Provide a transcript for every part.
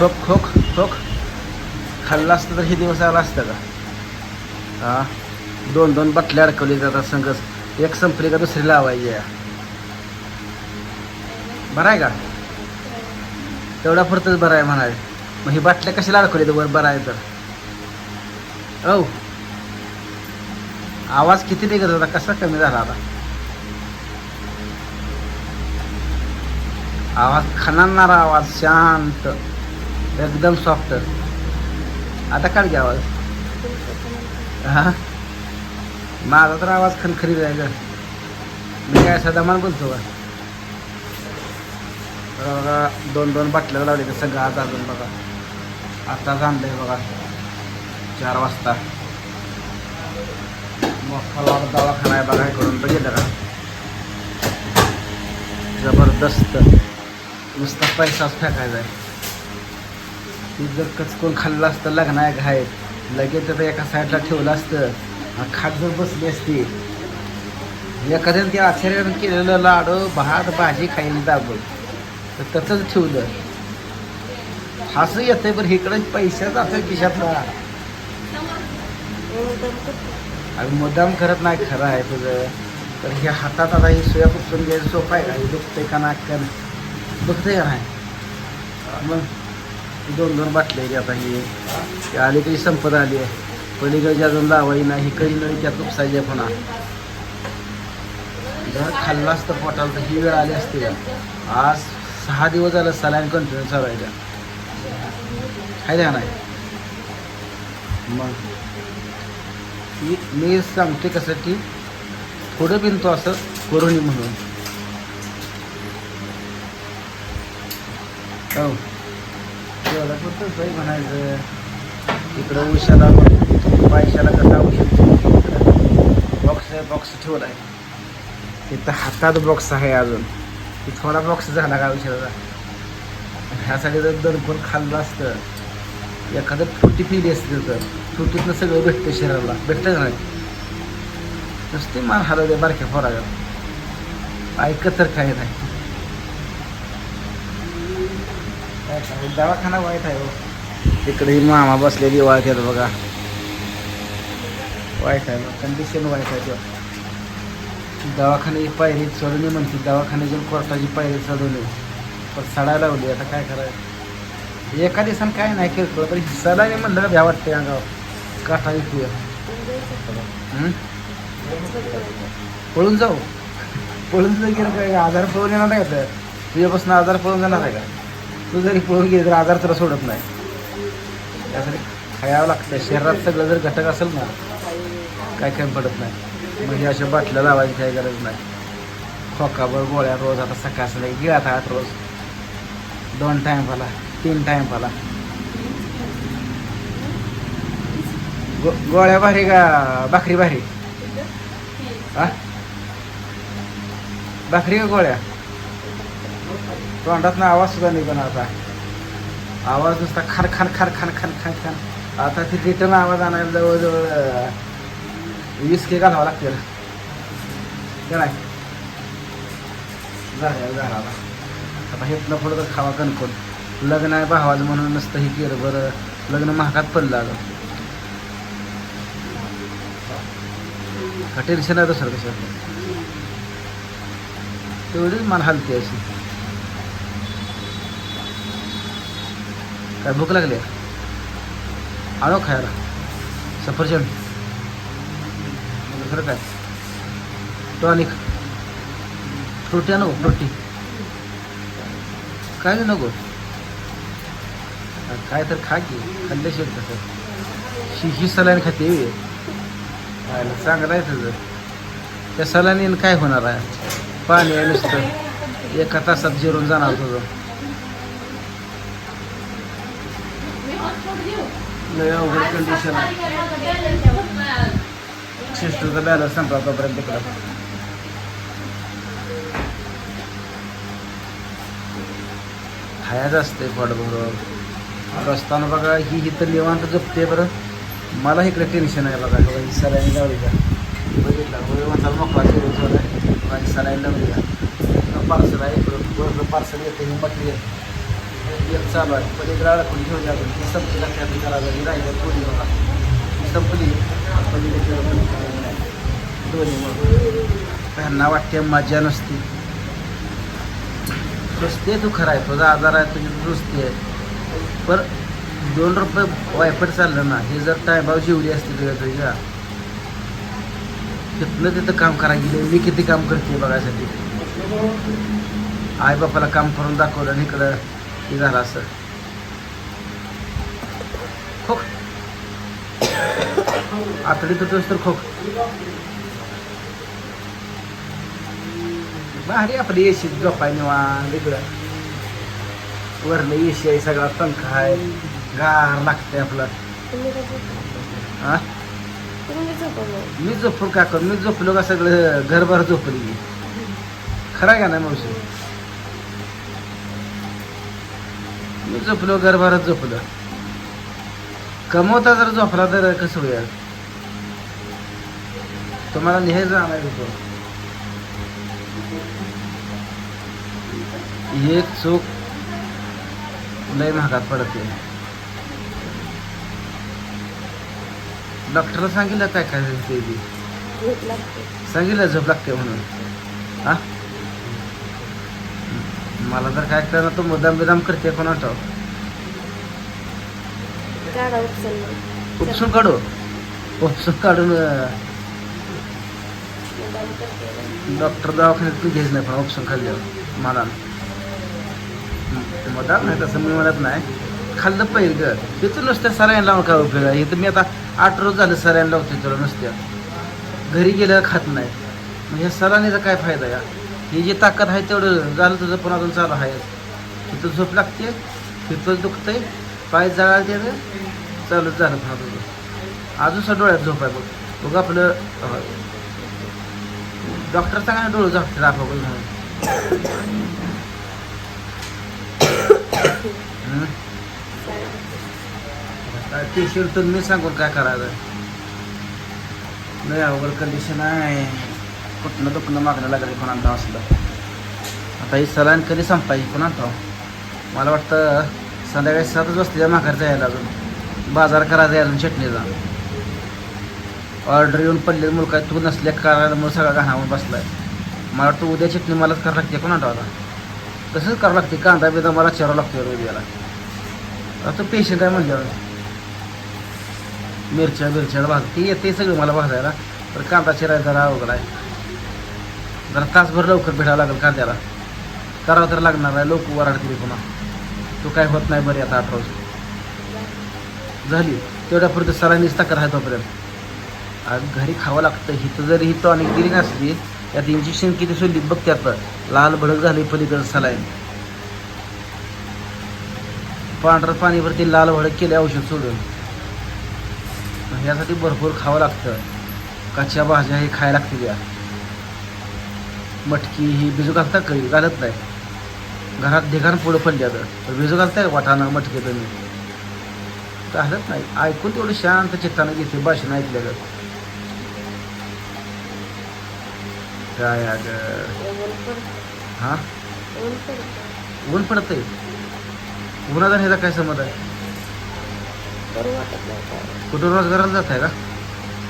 खोक खोक खोक खाल्लं असतं तर हे दिवस आला असतं का? हा? दोन दोन बाटल्या अडकवली जातात संघच एक संपली का दुसरी लावायची या बरं आहे का? तेवढा पुरतच बरं आहे म्हणाय मग ही बाटल्या कशाला अडकवली तर वर बरं आहे तर. औ. आवाज किती निघत होता? कसा कमी झाला आता? आवाज खणांनारा आवाज शांत. एकदम सॉफ्ट आता काढ घ्या आवाज. हा? माझा तर आवाज खनखरी आहे मी काय सदामान बोलतो बघा दोन दोन बाटल्या लावले तर सगळं आज अजून बघा. आताच आणलंय बघा. चार वाजता. मोठा दवाखाना आहे बघा इकडून बघितलं का? जबरदस्त. नुसता पैसाच फेकायचा आहे. ती जर कचकून खाल्लं असतं लग्नायक आहे घाय. लगेच तर एका साईडला ठेवलं असतं. खाट जर बसली असती. एखाद्यानं ते आचार्यानं केलेलं लाडू भात भाजी खाईल दाबून. तर तसंच ठेवलं. हसू येतंय पण इकडं पैसा जातोय खिशातला. आणि मुद्दाम करत नाही खरं आहे तुझं. तर हे हातात आता ही सोया पुसून घ्यायचं सोपं आहे का? हे दुखतंय का नाकन दुखतंय का नाही? मग दोन दोन बाटल्या आहेत आता ही. ती आली काही संपत आली आहे. पलीकडची अजून लावाई नाही ही काही नळी त्यात उपसायची आहे पुन्हा. जर खाल्लं असतं पोटाला तर ही वेळ आली असती का? आज सहा दिवस झालं सलाईन कंटिन्यू चालायच्या काय द्या नाही? मग मी मी सांगते कसं की थोडं बिनतो असं करून म्हणून. हो. एवढं पुरतंच बाई म्हणायचं. इकडं उशाला पैशाला कसं औषध बॉक्स बॉक्स ठेवला आहे तिथं हातात बॉक्स आहे अजून. ती थोडा बॉक्स झाला का औषधाचा? ह्यासाठी जर दणकून खाल्लं असतं एखादं फुटी पिली असते तर फुटीतनं सगळं भेटतं शरीराला. भेटतं का नाही? नुसती मान हलवते बारक्या फोराला ऐकत तर काही नाही. काय सांगू, दवाखाना वाईट आहे हो. तिकडे ही मामा बसलेली वाळत बघा. वाईट आहे कंडिशन वाईट आहे तेव्हा दवाखाने पायरी चढवली म्हणते दवाखान्याची कोर्टाची पायरी चढवली पण सडायला लावली आता काय करायचं? एका दिवसानं काय नाही किरकोळ पण सलाने म्हणलं भ्या वाटते अंगावर. काटा विकूया हं? पळून जाऊ. पळून जर गेलं काय आजार पळून येणार नाही का? तर? तुझ्यापासून आजार पळून जाणार आहे का? तू जरी पळून गेली तर आजार तुला सोडत नाही. त्यासाठी खायावं लागतं शरीरात सगळं जर घटक असेल ना काय काय पडत नाही. म्हणजे अशा बाटल्या लावायची काही गरज नाही. खोकाभर गोळ्या रोज आता सकाळ सकाळी गिळात आहात रोज. दोन टाईम पाला तीन टाईम पाला. गो गोळ्या भारी का? भाकरी भारी? हा? भाकरी का गोळ्या? तोंडातनं आवाज सुद्धा निघून आता आवाज नुसता खान खान खान खान खान खान खान. आता ती रिटर्न आवाज आणायला जवळजवळ वीस के घालावं लागतील. का नाही? झालं झालं आता. आता हेतनं पुढं तर खावा कणकोण लग्न आहे भावाचं म्हणून नसतं हे केलं बरं. लग्न महागात पडलं आलं टेन्शन आहे दुसरं कसं तेवढीच मला हलती अशी. काय भूक लागली? आहे? खायला. सफरचंद. खरं काय? टॉनिक. फ्रुटी नको फ्रुटी. काय नाही नको? काय तर खा की खाल्ल्याशिवाय कसं शी ही सलाईन खाते चांगलं आहे तुझं. त्या सलाईन काय होणार आहे? पाणी आहे नुसतं. एका तासात जिरून जाणार तुझं. लय अवघड कंडिशन आहे. सिस्टरचा बॅलन्स संपला तोपर्यंत तिकडं. खायचं असते पोट रस्ताना बघा ही इथं निवांत जपते बरं. मला इकडे टेन्शन आहे बघा बघा ही सलाईन लावली का? बघितला म्हणतात मोकळा करून ठेवला ही सलाईन लावली का? पार्सल आहे इकडं पार्सल येते ही मटेरियल चालू आहे पलीकडे अडकून घेऊन अजून ही संपली का करायला ही राहिली पोळी बघा. ही संपली. पलीकडे दोन्ही मग. त्यांना वाटते मजा नसती. नुसते तू खरा आहे. तुझा आजार आहे तुझी दुरुस्ती आहे. पण दोन रुपये वायपट चाललं ना हे जर टायमावर जेवली असते तुझ्या तुझ्या तिथनं तिथं काम करायला गेले. मी किती काम करते बघायसाठी? आई बापाला काम करून दाखवलं इकडं हे झालं असं. खोक. आतडी तुटोस तर खोक. भारी आपली एसी झोपाय निवांत इकडं. वरनं एसी आहे सगळा पंखा आहे. गार लागते आपलं. झोपला? हा. मी झोपून का करू? मी झोपलो का सगळं घरभर झोपली. खरं का नाही मावशी? झोपलो घरभरात झोपलो कमवता जर झोपला तर कसं होईल? तुम्हाला लिहायचं आणायचं होतं एक चूक लय महागात पडते. डॉक्टरला सांगितलं काय काय. सांगितलं झोप लागते म्हणून. हा? मला तर काय कळणार तो मुद्दाम बिदाम करते कोणा ठाव काढा उपसन्न. उपसून काढू? उपसून काढून अं, मुद्दाम करते. डॉक्टर दवाखान्यात तू घ्यायच नाही पण उपसून खाल्ल्यावर मला. मुद्दाम नाही तसं मी म्हणत नाही. खाल्लं पाहिजे ग. तिथं नुसत्या सरायला लावून काय उपयोग आहे. इथं मी आता आठ रोज झालं सरायला लावतो तुला नुसत्या. घरी गेलं खात नाही. मग ह्या सरानीचा काय फायदा या? ही जी ताकद आहे तेवढं झालं तुझं पण अजून चालू आहे. तिथं झोप लागते तिथंच दुखतंय पाय जाळा ते चालूच झालं हा तुझं अजून सुद्धा डोळ्यात झोप आहे बघ. बघ आपलं डॉक्टर सांगा डोळं झोपते दाखवा म्हणून ते शिरतून मी सांगून काय करायचं? नाही अवघड कंडिशन आहे. कुठनं दुखणं मागणं लागलं कोणाला असलं. आता ही सलाईन कधी संपायची? कोणाला हो? मला वाटतं संध्याकाळी सातच वाजता माघार यायला अजून. बाजार करायचा आहे अजून चटणीचा. ऑर्डर येऊन पडलेलं मुलगा तू नसल्या कारणामुळे सगळा घाणावर बसलाय. मला वाटतं उद्या चटणी मलाच करावं लागते कोणा आता? तसंच करावं लागते कांदा बिदा मला चिरावं लागतो उद्याला आता पेशंट आहे म्हणल्यावर. मिरच्या बिरच्या भाग ती येते सगळं मला भाजायला. तर कांदा चिरायला जरा अवघड आहे. जरा तासभर लवकर भेटावं लागेल कांद्याला. करावं तर लागणार आहे लोक वराडतील पुन्हा. तो काय होत नाही बरी आता आठ रोज झाली. तेवढ्यापुरतं सरांनीच तक्रार आहे तोपर्यंत. आज घरी खावं लागतं. हिथं जरी ही टॉनिक दिली नसली त्यात इंजेक्शन किती सोडली बघ त्यात. लाल भडक झाली पलीकडं सलाईन. पांढरं पाणीवरती लाल भडक केले औषध सोडून. ह्यासाठी भरपूर खावं लागतं. कच्च्या भाज्या हे खायला लागतील या. मटकी ही बिजू घालता काही घालत नाही. घरात ढिगाण पुढं पडली आता तर बिजू घालताय वाटाणा मटकी तुम्ही? घालत नाही. ऐकून तेवढं शांत चित्तानं घेते. भाषण ऐकलेलं काय अगं. हा? ऊन पडतं. पडतंय. उन्हाचा ह्याचा काय समज आहे? बरं वाटत नाही. काय. कुठं रोजगाराला जात आहे का?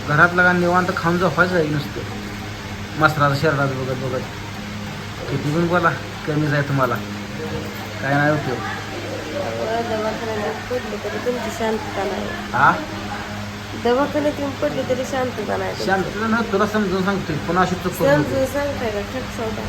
घरात लगा निवांत खाऊन झोपायचं आहे नुसतं? मसराचं शरणाचं बघत बघत. किती पण बोला कमीच आहे तुम्हाला. काय नाही उपयोग. त्यामुळं दवाखान्यात पडली तरी तुमची शांतता नाही हा? दवाखान्यात येऊन पडली तरी शांतता नाही. तुमची. शांत ना तुला समजून सांगतोय. पुन्हा अशी चूक. समजून सांगताय का? ठक सांगता